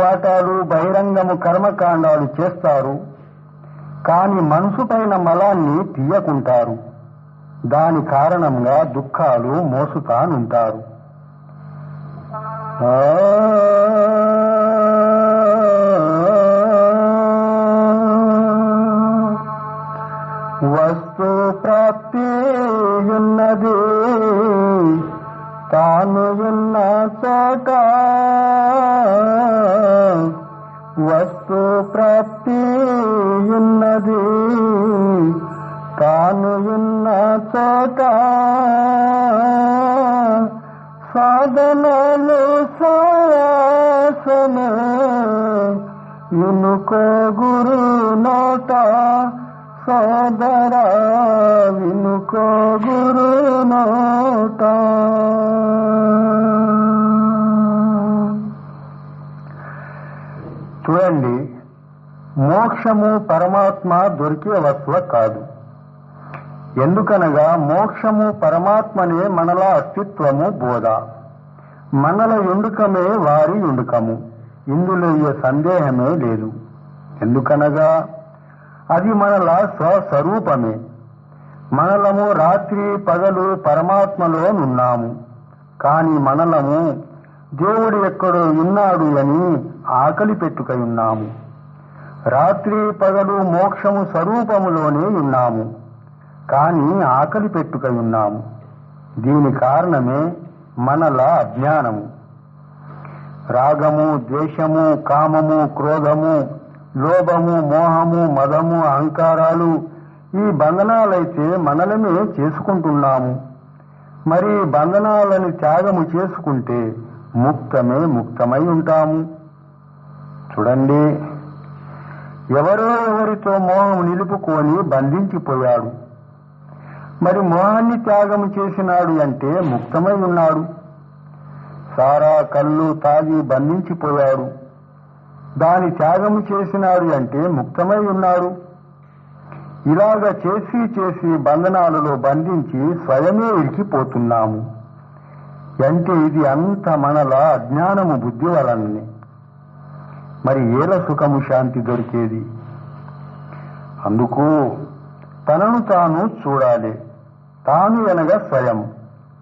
పాఠాలు బహిరంగము కర్మకాండాలు చేస్తారు కాని మనసు పైన మలాన్ని తీయకుంటారు. దాని కారణంగా దుఃఖాలు మోసుతానుంటారు. ఆ. వస్తు ప్రాప్తి ఉన్నది. తాను ఉన్న చోట వస్తు ప్రాప్తి ఉన్నది. తాను ఉన్న చోట సాధనలు సాసన ఇనుకో గురు నోట సోదరా వినుకో గురు నోట. చూడండి మోక్షము పరమాత్మ దొరికే వస్తువ కాదు. ఎందుకనగా మోక్షము పరమాత్మనే మనల అస్తిత్వము బోధ. మనల ఎండుకమే వారి ఎండుకము ఇందులో ఏ సందేహమే లేదు. ఎందుకనగా అది మనల స్వస్వరూపమే. మనలము రాత్రి పగలు పరమాత్మలో నున్నాము కాని మనలము దేవుడు ఎక్కడో ఉన్నాడు అని ఆకలి పెట్టుకై ఉన్నాము. రాత్రి పగలు మోక్షము స్వరూపములోనే ఉన్నాము. కాని ఆకలి పెట్టుకై ఉన్నాము. దీని కారణమే మనల అజ్ఞానము. రాగము ద్వేషము కామము క్రోధము లోభము మోహము మదము అహంకారాలు ఈ బంధనాలైతే మనలమే చేసుకుంటున్నాము. మరి బంధనాలను త్యాగము చేసుకుంటే ముక్తమే ముక్తమై ఉంటాము. చూడండి. ఎవరో ఎవరితో మోహం నిలుపుకొని బంధించిపోయాడు. మరి మోహాన్ని త్యాగము చేసినాడు అంటే ముక్తమై ఉన్నాడు. సారా కళ్ళు తాగి బంధించిపోయాడు. దాని త్యాగము చేసినాడు అంటే ముక్తమై ఉన్నాడు ఇలాగ చేసి చేసి బంధనాలలో బంధించి స్వయమే ఇరికిపోతున్నాము అంటే ఇది అంత మనల అజ్ఞానము బుద్ధి వలనని. మరి ఏల సుఖము శాంతి దొరికేది? అందుకు తనను తాను చూడాలి. తాను అనగా స్వయం.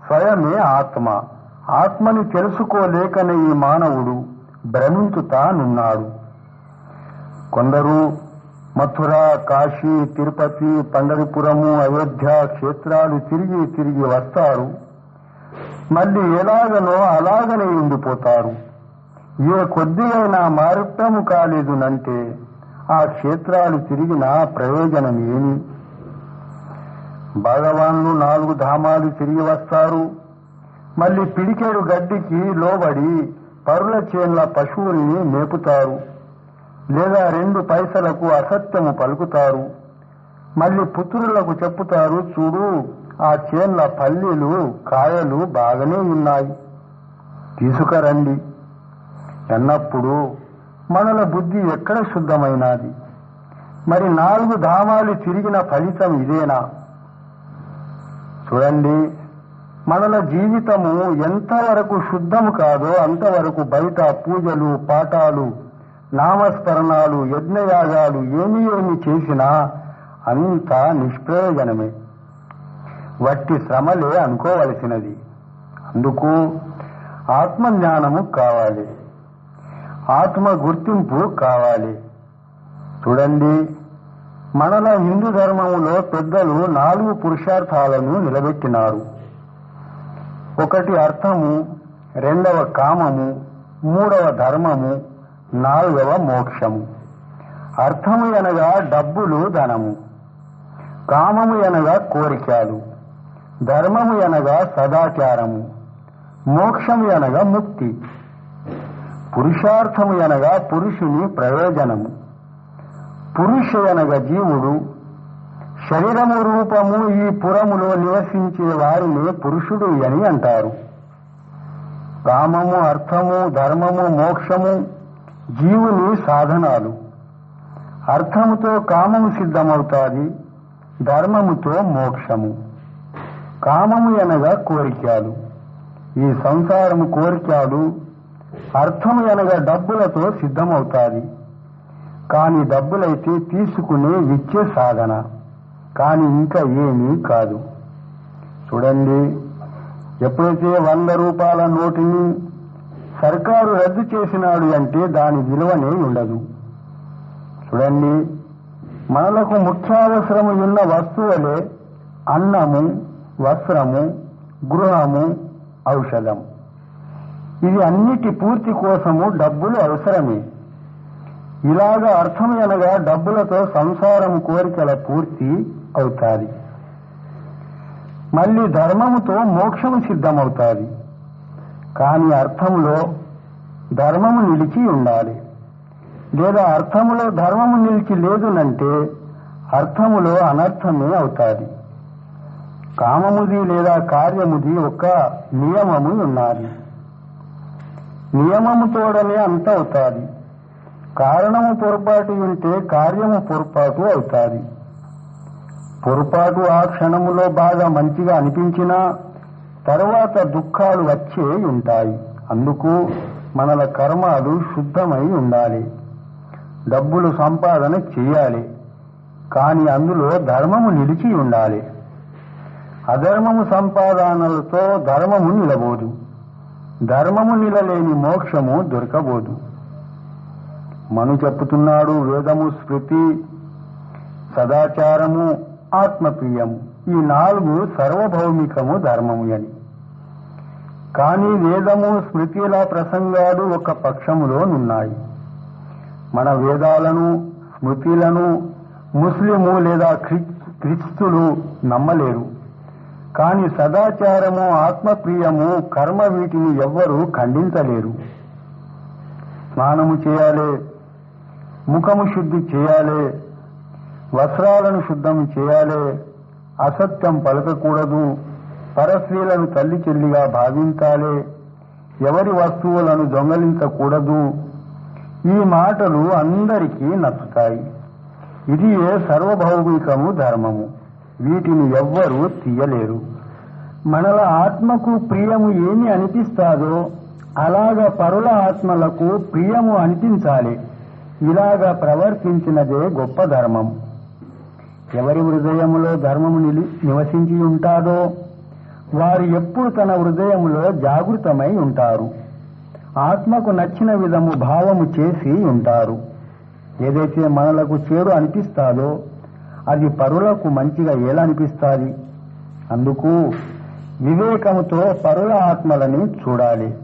స్వయమే ఆత్మ. ఆత్మని తెలుసుకోలేకనే ఈ మానవుడు భ్రమించుతానున్నాడు కొందరు మథుర కాశీ తిరుపతి పండరిపురము అయోధ్య క్షేత్రాలు తిరిగి తిరిగి వస్తారు. మళ్ళీ ఎలాగనో అలాగనే ఉండిపోతారు. ఏ కొద్దిగైనా మారుటము కాలేదునంటే ఆ క్షేత్రాలు తిరిగిన ప్రయోజనం ఏమి భగవాన్లు నాలుగు ధామాలు తిరిగి వస్తారు. మళ్ళీ పిడికేడు గడ్డికి లోబడి పరుల చేన్ల పశువుల్ని మేపుతారు. లేదా రెండు పైసలకు అసత్యము పలుకుతారు. మళ్ళీ పుత్రులకు చెప్పుతారు చూడు ఆ చేన్ల పల్లీలు కాయలు బాగానే ఉన్నాయి. తీసుకురండి. అన్నప్పుడు మనల బుద్ధి ఎక్కడ శుద్ధమైనది? మరి నాలుగు ధామాలు తిరిగిన ఫలితం ఇదేనా? చూడండి. మనల జీవితము ఎంతవరకు శుద్ధము కాదో అంతవరకు బయట పూజలు పాఠాలు నామస్మరణాలు యజ్ఞయాగాలు ఏమి ఏమి చేసినా అంతా నిష్ప్రయోజనమే. వట్టి శ్రమలే అనుకోవలసినది. అందుకు ఆత్మజ్ఞానము కావాలి. ఆత్మ గుర్తింపు కావాలి. చూడండి మనల హిందూ ధర్మములో పెద్దలు నాలుగు పురుషార్థాలను నిలబెట్టినారు. ఒకటి అర్థము రెండవ కామము మూడవ ధర్మము నాలుగవ మోక్షము. అర్థము అనగా డబ్బులు ధనము. కామము అనగా కోరికలు. ధర్మము అనగా సదాచారము. మోక్షము అనగా ముక్తి. పురుషార్థము అనగా పురుషుని ప్రయోజనము. పురుష అనగా జీవుడు శరీరము రూపము ఈ పురములో నివసించే వారిని పురుషుడు అని అంటారు. కామము అర్థము ధర్మము మోక్షము జీవుని సాధనాలు. అర్థముతో కామము సిద్ధమవుతాది ధర్మముతో మోక్షము. కామము అనగా కోరికలు. ఈ సంసారము కోరికలు అర్థం అనగా డబ్బులతో సిద్ధమవుతాది. కాని డబ్బులైతే తీసుకునే విచ్చే సాధన. కానీ ఇంకా ఏమీ కాదు. చూడండి ఎప్పుడైతే వంద రూపాయల నోటుని సర్కారు రద్దు చేసినాడు అంటే దాని విలువనే ఉండదు. చూడండి మనలకు ముఖ్యావసరము ఉన్న వస్తువులే అన్నము వస్త్రము గృహము ఔషధం. ఇవి అన్నిటి పూర్తి కోసము డబ్బులు అవసరమే. ఇలాగ అర్థం అనగా డబ్బులతో సంసారం కోరికల పూర్తి అవుతాది. మళ్ళీ ధర్మముతో మోక్షము సిద్ధమవుతాది. కాని అర్థములో ధర్మము నిలిచి ఉండాలి. లేదా అర్థములో ధర్మము నిలిచి లేదునంటే అర్థములో అనర్థమే అవుతాది. కామముది లేదా కార్యముది ఒక నియమము ఉన్నది నియమము తోడనే అంత అవుతాది కారణము పొరపాటు ఉంటే కార్యము పొరపాటు అవుతాది. పొరపాటు ఆ క్షణములో బాగా మంచిగా అనిపించినా తర్వాత దుఃఖాలు వచ్చే ఉంటాయి. అందుకు మనల కర్మాలు శుద్ధమై ఉండాలి. డబ్బులు సంపాదన చేయాలి. కాని అందులో ధర్మము నిలిచి ఉండాలి. అధర్మము సంపాదనలతో ధర్మము నిలబోదు. ధర్మము నిలలేని మోక్షము దొరకబోదు. మను చెప్పుతున్నాడు వేదము స్మృతి సదాచారము ఆత్మప్రియము. ఈ నాలుగు సర్వభౌమికము ధర్మము అని. కానీ వేదము స్మృతిల ప్రసంగాలు ఒక పక్షములోనున్నాయి మన వేదాలను స్మృతిలను ముస్లిము లేదా క్రిస్తులు నమ్మలేరు. కాని సదాచారము ఆత్మప్రియము కర్మ వీటిని ఎవ్వరూ ఖండించలేరు. స్నానము చేయాలి ముఖము శుద్ధి చేయాలి వస్త్రాలను శుద్ధం చేయాలి అసత్యం పలకకూడదు పరస్త్రీలను తల్లి చెల్లిగా భావించాలి ఎవరి వస్తువులను దొంగలించకూడదు. ఈ మాటలు అందరికీ నచ్చుతాయి. ఇది సర్వభౌమికము ధర్మము. వీటిని ఎవ్వరూ తీయలేరు. మనల ఆత్మకు ప్రియము ఏమి అనిపిస్తాదో అలాగ పరుల ఆత్మలకు ప్రియము అనిపించాలి. ఇలాగ ప్రవర్తించినదే గొప్ప ధర్మం. ఎవరి హృదయములో ధర్మము నిలి నివసించి ఉంటాదో వారు ఎప్పుడు తన హృదయములో జాగృతమై ఉంటారు. ఆత్మకు నచ్చిన విధము భావము చేసి ఉంటారు. ఏదైతే మనలకు చేడు అనిపిస్తాదో అది పరులకు మంచిగా ఎలా అనిపిస్తుంది అందుకు వివేకముతో పరుల ఆత్మలని చూడాలి.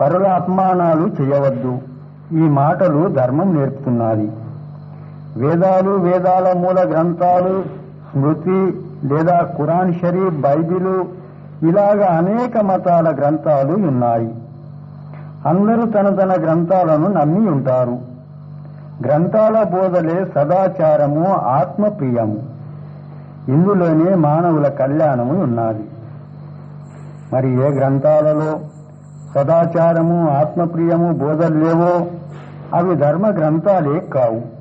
పరుల అపమానాలు చేయవద్దు. ఈ మాటలు ధర్మం నేర్పుతున్నది వేదాలు వేదాల మూల గ్రంథాలు స్మృతి లేదా ఖురాన్ షరీఫ్ బైబిలు ఇలాగ అనేక మతాల గ్రంథాలు ఉన్నాయి. అందరూ తన తన గ్రంథాలను నమ్మి ఉంటారు. గ్రంథాల బోధలే సదాచారము ఆత్మప్రియము. ఇందులోనే మానవుల కళ్యాణము ఉన్నది. మరి ఏ గ్రంథాలలో సదాచారము ఆత్మప్రియము బోధలు లేవో? అవి ధర్మ గ్రంథాలే కావు.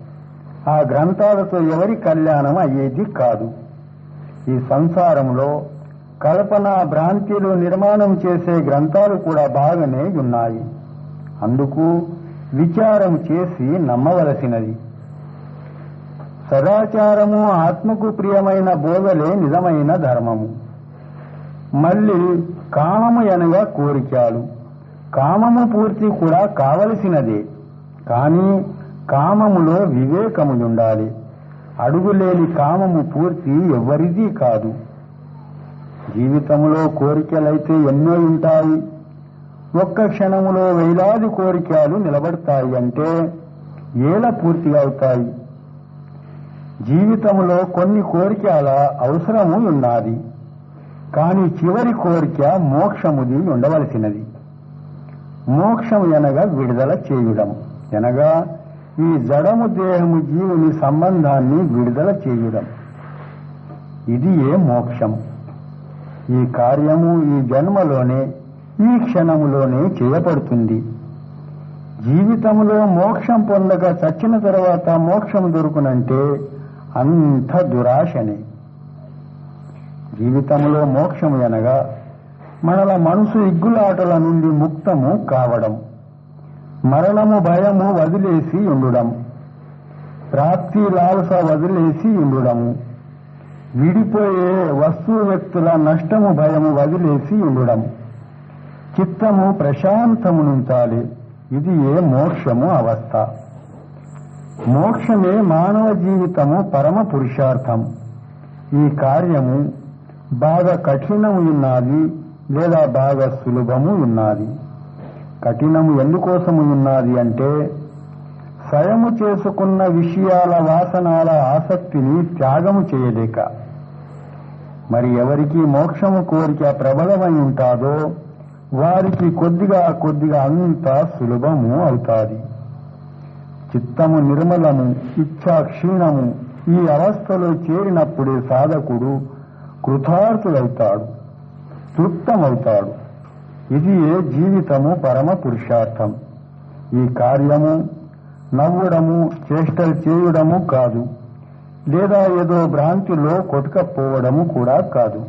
ఆ గ్రంథాలతో ఎవరి కళ్యాణం అయ్యేది కాదు. ఈ సంసారంలో కల్పన భ్రాంతిలు నిర్మాణం చేసే గ్రంథాలు కూడా బాగానే ఉన్నాయి. అందుకు విచారం చేసి నమ్మవలసినది. సదాచారము ఆత్మకు ప్రియమైన బోధలే నిజమైన ధర్మము. మళ్ళీ కామము అనగా కోరికలు. కామము పూర్తి కూడా కావలసినదే. కానీ కామములో వివేకము ఉండాలి అడుగులేని కామము పూర్తి ఎవరిది కాదు. జీవితంలో కోరికలైతే ఎన్నో ఉంటాయి. ఒక్క క్షణములో వేలాది కోరికలు నిలబడతాయి అంటే ఏలా పూర్తిగా అవుతాయి. జీవితంలో కొన్ని కోరికల అవసరము ఉన్నది. కాని చివరి కోరిక మోక్షముది ఉండవలసినది. మోక్షం అనగా విడుదల చేయుడం ఎనగా ఈ జడము దేహము జీవుని సంబంధాన్ని విడుదల చేయుడం ఇది ఏ మోక్షం ఈ కార్యము ఈ జన్మలోనే ఈ క్షణములోనే చేయబడుతుంది. జీవితంలో మోక్షం పొందక చచ్చిన తర్వాత మోక్షం దొరుకునంటే అంత దురాశనే. జీవితంలో మోక్షము అనగా మనల మనసు ఇగ్గులాటల నుండి ముక్తము కావడం. మరణము భయము వదిలేసి ఉండడం ప్రాప్తి లాలస వదిలేసి ఉండుడము. విడిపోయే వస్తువు వ్యక్తుల నష్టము భయము వదిలేసి ఉండడం చిత్తము ప్రశాంతమునుంచాలి. ఇది ఏ మోక్షము అవస్థ. మోక్షమే మానవ జీవితము పరమ పురుషార్థం. ఈ కార్యము బాగా కఠినము ఉన్నది లేదా బాగా సులభము ఉన్నది. కఠినము ఎందుకోసము ఉన్నది అంటే స్వయము చేసుకున్న విషయాల వాసనాల ఆసక్తిని త్యాగము చేయలేక మరి ఎవరికి మోక్షము కోరిక ప్రబలమై ఉంటాదో వారికి కొద్దిగా కొద్దిగా అంత సులభము అవుతాది. చిత్తము నిర్మలము ఇచ్చా క్షీణము ఈ అవస్థలో చేరినప్పుడే సాధకుడు కృతార్థుడవుతాడు తృప్తమవుతాడు. ఇది ఏ జీవితము పరమ పురుషార్థం? ఈ కార్యము నవ్వడము చేష్టలు చేయుడము కాదు. లేదా ఏదో భ్రాంతిలో కొట్టుకపోవడము కూడా కాదు.